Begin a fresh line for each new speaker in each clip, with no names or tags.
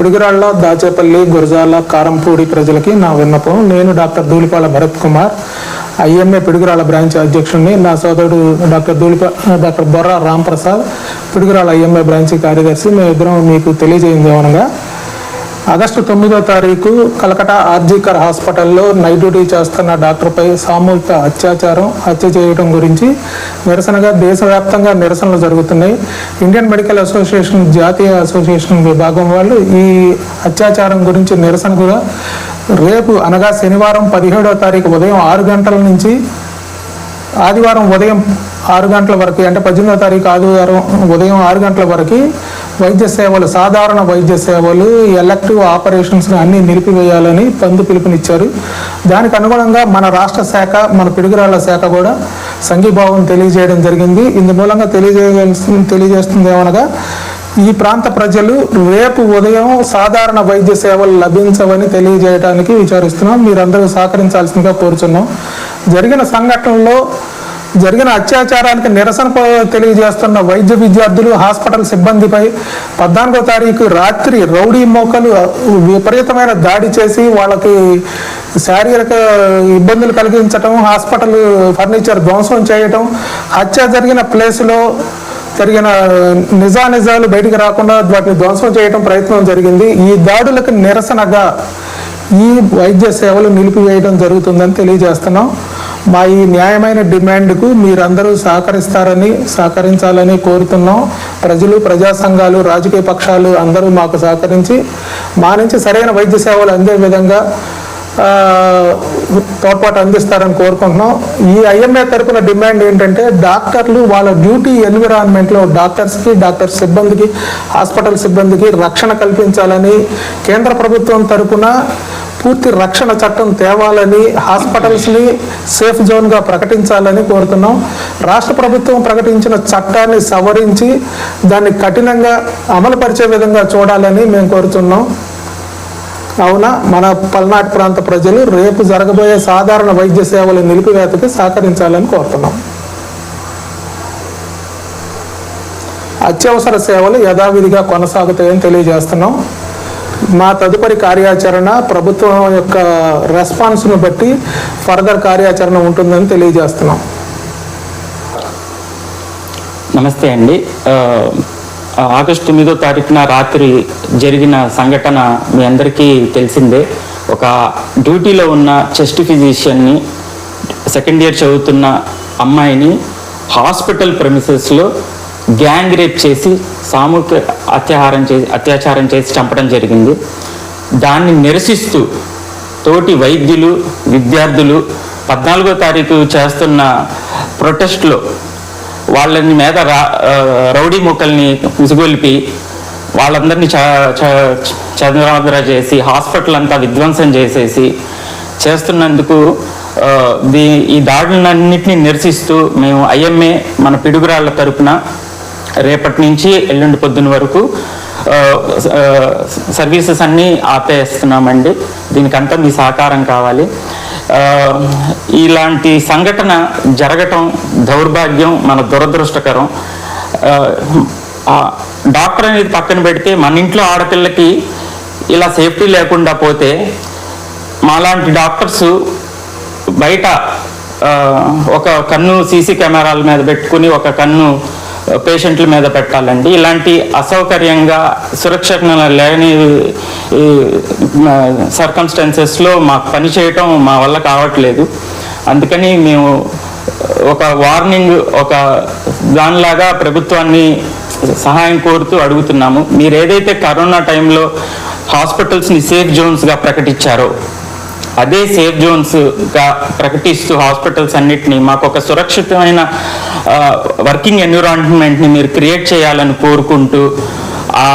పిడుగురాళ్ళ దాచేపల్లి గురజాల కారంపూడి ప్రజలకి నా విన్నపం. నేను doctor Dhulipala Bharat Kumar IMA Piduguralla branch అధ్యక్షుడిని నా సోదరుడు doctor Dhulipa doctor Borra Ramprasad Piduguralla IMA branch కార్యదర్శి. మేమిద్దరం మీకు తెలియజేయింది ఏమనగా ఆగస్టు తొమ్మిదో తారీఖు కలకటా ఆర్జీకర్ హాస్పిటల్లో నైట్ డ్యూటీ చేస్తున్న డాక్టర్పై సామూహిక అత్యాచారం హత్య చేయడం గురించి నిరసనగా దేశవ్యాప్తంగా నిరసనలు జరుగుతున్నాయి. ఇండియన్ మెడికల్ అసోసియేషన్ జాతీయ అసోసియేషన్ విభాగం వాళ్ళు ఈ అత్యాచారం గురించి నిరసనగా రేపు అనగా శనివారం పదిహేడో తారీఖు ఉదయం ఆరు గంటల నుంచి ఆదివారం ఉదయం ఆరు గంటల వరకు అంటే పద్దెనిమిదో తారీఖు ఆదివారం ఉదయం ఆరు గంటల వరకు వైద్య సేవలు సాధారణ వైద్య సేవలు ఎలక్టివ్ ఆపరేషన్స్ అన్ని నిలిపివేయాలని పందు పిలుపునిచ్చారు. దానికి అనుగుణంగా మన రాష్ట్ర శాఖ మన పిడుగురాళ్ళ శాఖ కూడా సంఘీభావం తెలియజేయడం జరిగింది. ఇందు మూలంగా తెలియజేయవలసి తెలియజేస్తుంది ఏమనగా ఈ ప్రాంత ప్రజలు రేపు ఉదయం సాధారణ వైద్య సేవలు లభించవని తెలియజేయడానికి విచారిస్తున్నాం. మీరందరూ సహకరించాల్సిందిగా కోరుచున్నాం. జరిగిన సంఘటనలో జరిగిన అత్యాచారానికి నిరసన తెలియజేస్తున్న వైద్య విద్యార్థులు హాస్పిటల్ సిబ్బందిపై పద్నాలుగో తారీఖు రాత్రి రౌడీ మోకలు విపరీతమైన దాడి చేసి వాళ్ళకి శారీరక ఇబ్బందులు కలిగించటం హాస్పిటల్ ఫర్నిచర్ ధ్వంసం చేయటం హత్య జరిగిన ప్లేస్లో జరిగిన నిజానిజాలు బయటికి రాకుండా వాటిని ధ్వంసం చేయటం ప్రయత్నం జరిగింది. ఈ దాడులకు నిరసనగా ఈ వైద్య సేవలు నిలిపివేయడం జరుగుతుందని తెలియజేస్తున్నాం. మా ఈ న్యాయమైన డిమాండ్కు మీరందరూ సహకరిస్తారని సహకరించాలని కోరుతున్నాం. ప్రజలు ప్రజా సంఘాలు రాజకీయ పక్షాలు అందరూ మాకు సహకరించి మా నుంచి సరైన వైద్య సేవలు అందే విధంగా తోడ్పాటు అందిస్తారని కోరుకుంటున్నాం. ఈ ఐఎంఏ తరపున డిమాండ్ ఏంటంటే డాక్టర్లు వాళ్ళ డ్యూటీ ఎన్విరాన్మెంట్లో డాక్టర్స్కి డాక్టర్ సిబ్బందికి హాస్పిటల్ సిబ్బందికి రక్షణ కల్పించాలని కేంద్ర ప్రభుత్వం తరపున పూర్తి రక్షణ చట్టం తేవాలని హాస్పిటల్స్ని సేఫ్ జోన్గా ప్రకటించాలని కోరుతున్నాం. రాష్ట్ర ప్రభుత్వం ప్రకటించిన చట్టాన్ని సవరించి దాన్ని కఠినంగా అమలుపరిచే విధంగా చూడాలని మేము కోరుతున్నాం. కావున మన పల్నాడు ప్రాంత ప్రజలు రేపు జరగబోయే సాధారణ వైద్య సేవల నిలిపివేతకి సహకరించాలని కోరుతున్నాం. అత్యవసర సేవలు యథావిధిగా కొనసాగుతాయని తెలియజేస్తున్నాం. మా తదుపరి కార్యాచరణ ప్రభుత్వం యొక్క రెస్పాన్స్ను బట్టి ఫర్దర్ కార్యాచరణ ఉంటుందని తెలియజేస్తున్నాం.
నమస్తే అండి. ఆగస్టు తొమ్మిదో తారీఖున రాత్రి జరిగిన సంఘటన మీ అందరికీ తెలిసిందే. ఒక డ్యూటీలో ఉన్న చెస్ట్ ఫిజిషియన్ని సెకండ్ ఇయర్ చదువుతున్న అమ్మాయిని హాస్పిటల్ ప్రెమిసెస్లో గ్యాంగ్ రేప్ చేసి సామూహిక అత్యాహారం చేసి అత్యాచారం చేసి చంపడం జరిగింది. దాన్ని నిరసిస్తూ తోటి వైద్యులు విద్యార్థులు పద్నాలుగో తారీఖు చేస్తున్న ప్రొటెస్ట్లో వాళ్ళని మీద రా రౌడీ మొక్కల్ని ఉసిగొల్పి వాళ్ళందరినీ చ చ- చేసి హాస్పిటల్ అంతా విధ్వంసం చేసేసి చేస్తున్నందుకు దీ ఈ దాడులన్నింటినీ నిరసిస్తూ మేము ఐఎంఏ మన పిడుగురాళ్ళ తరపున రేపటి నుంచి ఎల్లుండి పొద్దున వరకు సర్వీసెస్ అన్నీ ఆపేస్తున్నామండి. దీనికంతా మీ సహకారం కావాలి. ఇలాంటి సంఘటన జరగటం దౌర్భాగ్యం మన దురదృష్టకరం. డాక్టర్ అనేది పక్కన పెడితే మన ఇంట్లో ఆడపిల్లకి ఇలా సేఫ్టీ లేకుండా పోతే మాలాంటి డాక్టర్స్ బయట ఒక కన్ను సీసీ కెమెరాల మీద పెట్టుకుని ఒక కన్ను పేషెంట్ల మీద పెట్టాలండి. ఇలాంటి అసౌకర్యంగా సురక్షణ లేని సర్కమ్స్టాన్సెస్లో మాకు పని చేయటం మా వల్ల కావట్లేదు. అందుకని మేము ఒక వార్నింగ్ ఒక దానిలాగా ప్రభుత్వాన్ని సహాయం కోరుతూ అడుగుతున్నాము. మీరు ఏదైతే కరోనా టైంలో హాస్పిటల్స్ని సేఫ్ జోన్స్గా ప్రకటించారో అదే సేఫ్ జోన్స్గా ప్రకటిస్తూ హాస్పిటల్స్ అన్నిటినీ మాకు ఒక సురక్షితమైన వర్కింగ్ ఎన్విరాన్మెంట్ని మీరు క్రియేట్ చేయాలని కోరుకుంటూ ఆ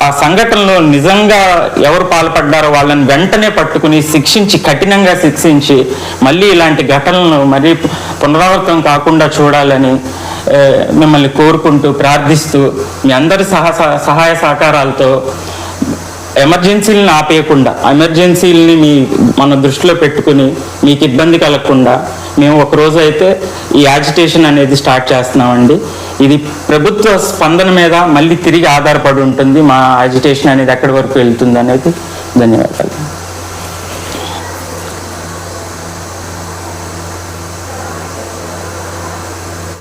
ఆ సంఘటనలో నిజంగా ఎవరు పాల్పడ్డారో వాళ్ళని వెంటనే పట్టుకుని శిక్షించి కఠినంగా శిక్షించి మళ్ళీ ఇలాంటి ఘటనలను మరీ పునరావృతం కాకుండా చూడాలని మిమ్మల్ని కోరుకుంటూ ప్రార్థిస్తూ మీ అందరి సహా సహాయ సహకారాలతో ఎమర్జెన్సీలను ఆపేయకుండా ఎమర్జెన్సీలని మీ మన దృష్టిలో పెట్టుకుని మీకు ఇబ్బంది కలగకుండా మేము ఒకరోజు అయితే ఈ యాజిటేషన్ అనేది స్టార్ట్ చేస్తున్నామండి. ఇది ప్రభుత్వ స్పందన మీద మళ్ళీ తిరిగి ఆధారపడి ఉంటుంది. మా యాజిటేషన్ అనేది ఎక్కడి వరకు వెళ్తుంది అనేది ధన్యవాదాలు.